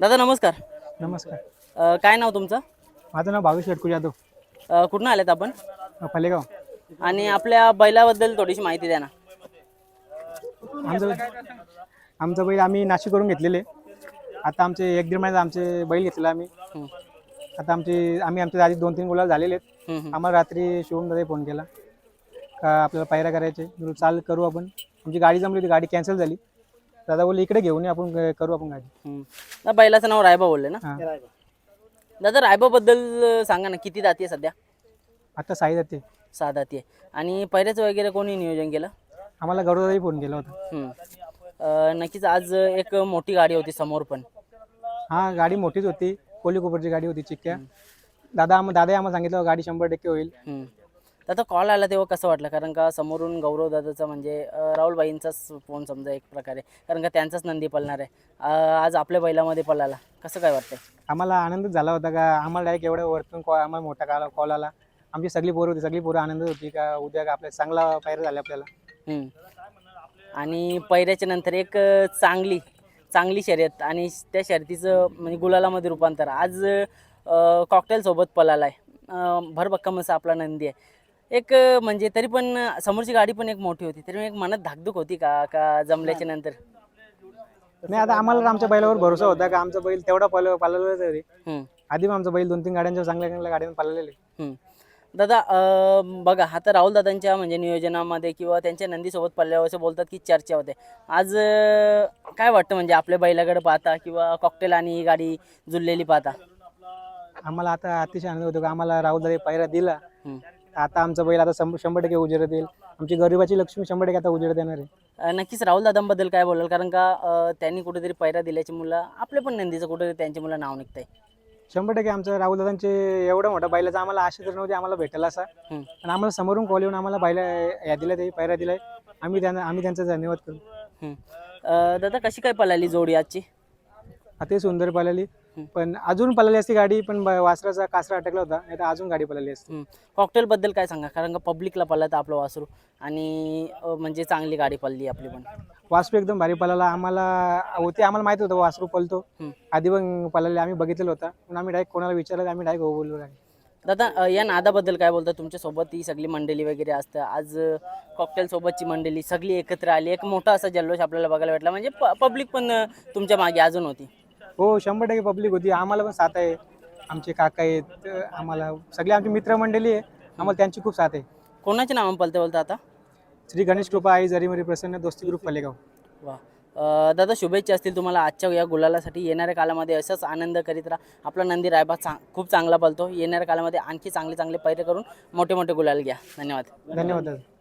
दादा नमस्कार. नमस्कार. अ, काय नाव तुमचं? माझं नाव भावेश शेटकू जाधव. अ, कुठून आलेत आपण? अ, फलेगाव. आणि आपल्या बैलाबद्दल थोडीशी माहिती द्या ना. आमचं आमचं बैल आम्ही नाशिकवरून घेतलेले. आता आमचे एक दीड महिन्यात आमचे बैल घेतलेला आम्ही. आता आमचे आम्ही आमच्या आधी दोन तीन गुलाल झालेले आहेत. आम्हाला रात्री शिवम दादा फोन केला. का आपल्याला पायऱ्या करायचे चाल करू आपण. आमची गाडी जमली होती गाडी कॅन्सल झाली. दादा बोलले इकडे घेऊन ये आपण करू आपण गाडी. हं. ना बैलाचं नाव रायबा बोलले ना? हां. दादा रायबाबद्दल अ, सांगा ना किती जाती आहे सध्या? आता साई जाते सहा जाती आहे आणि पहिल्याचं वगैरे कोणी नियोजन केलं? आम्हाला गौरवदाही फोन केला होता. हं. अ, नक्कीच आज एक मोठी गाडी होती समोर पण. हा गाडी मोठीच होती. कोली कोपरची गाडी होती चिक्क्या. दादा आम दादा आम्हाला सांगितलं गाडी शंभर टक्के होईल. हं. दादा कॉल आला तेव्हा कसं वाटलं? कारण का समोरून गौरव दादाचा म्हणजे राहुलबाईंचाच फोन समजा एक प्रकारे. कारण का त्यांचाच नंदी पळणार आहे. आज आपल्या बैलामध्ये पळाला. कसं काय वाटतंय? आम्हाला आनंदच झाला होता का? आम्हाला डायरेक्ट एवढ्या वरतून कॉल आम्हाला मोठा कॉल कॉल आला. आमची सगळी पोरं होती. सगळी पोरं आनंद होती का? उद्या का आपल्या चांगला पायऱ्या झाला आपल्याला. आणि पैऱ्याच्या नंतर एक चांगली चांगली शर्यत आणि त्या शर्यतीचं म्हणजे गुलालामध्ये रूपांतर. आज कॉकटेल सोबत पळाला आहे भरभक्कम असा आपला नंदी आहे. एक म्हणजे तरी पण समोरची गाडी पण एक मोठी होती तरी पण एक मनात धाकधूक होती का का जमल्याच्या नंतर? नाही आता आम्हाला आमच्या बैलावर भरोसा होता का आमचा बैल तेवढा पल पाळलेला तरी हम्म. आधी पण आमचा बैल दोन तीन गाड्यांच्या चांगल्या चांगल्या गाड्यांना हम्म. दादा अ, बघा आता राहुल दादांच्या म्हणजे नियोजनामध्ये किंवा त्यांच्या नंदीसोबत पडल्यावर असं बोलतात की चर्चा होते. आज अ, काय वाटतं म्हणजे आपल्या बैलाकडे पाहता किंवा कॉकटेल आणि ही गाडी जुळलेली पाहता? आम्हाला आता अतिशय आनंद होतो का आम्हाला राहुल दादा पायऱ्या दिला. हम्म. आता आमचा बैल आता शंभर शंभर टक्के उजेडत येईल आमची गरिबाची लक्ष्मी शंभर टक्के आता उजेडत येणार आहे. अ, नक्कीच राहुल दादांबद्दल काय बोलाल? कारण का अ, त्यांनी कुठेतरी पैरा दिल्याची मुलं आपल्या पण नंदीचं कुठेतरी त्यांची मुलं नाव निघतंय. शंभर टक्के आमचं राहुल दादांचे एवढं मोठं बैलाचं आम्हाला आशा तर नव्हती आम्हाला भेटेल असा. हम्म. पण आम्हाला समोरून कॉल येऊन आम्हाला बैला या दिल्या ते पायऱ्या दिलाय. आम्ही त्यांना आम्ही त्यांचा धन्यवाद करू. हम्म. अ, दादा कशी काय पळाली जोडी आजची? अति सुंदर पळाली. पण अजून पळाली असती गाडी पण ब- वासराचा कासरा अटकला होता नाही तर अजून गाडी पळाली असती. कॉकटेलबद्दल काय सांगा? कारण का पब्लिकला पळलं तर आपलं वासरू. आणि अ, म्हणजे चांगली गाडी पळली आपली पण. वासरू एकदम भारी पळाला. आम्हाला होते आम्हाला माहीत होतं वासरू पळतो. हम्म. आधी पण पळाले आम्ही बघितलेलं होतं. पण आम्ही डायरेक्ट कोणाला विचारलं आम्ही डायरेक्ट हो बोललो गाडी. दादा अ, या नादाबद्दल काय बोलता? तुमच्यासोबत ही सगळी मंडळी वगैरे असतं. आज कॉकटेल सोबतची मंडळी सगळी एकत्र आली. एक मोठा असा जल्लोष आपल्याला बघायला भेटला. म्हणजे पब्लिक पण अ, तुमच्या मागे अजून होती. हो शंभर टक्के पब्लिक होती. आम्हाला पण साथ आहे. आमचे काका आहेत आम्हाला सगळे आमची मित्रमंडळी आहे. आम्हाला त्यांची खूप साथ आहे. कोणाचे नाव पलते बोलता आता? श्री गणेश कृपा आई जरीमरी प्रसन्न दोस्ती ग्रुप पलेगाव. वा. अ, दादा शुभेच्छा असतील तुम्हाला आजच्या या गुलालासाठी. येणाऱ्या काळामध्ये असंच आनंद करीत राहा. आपला नंदी रायबा चा खूप चांगला पळतो येणाऱ्या काळामध्ये आणखी चांगले चांगले पैरे करून मोठे मोठे गुलाल घ्या. धन्यवाद. धन्यवाद दादा.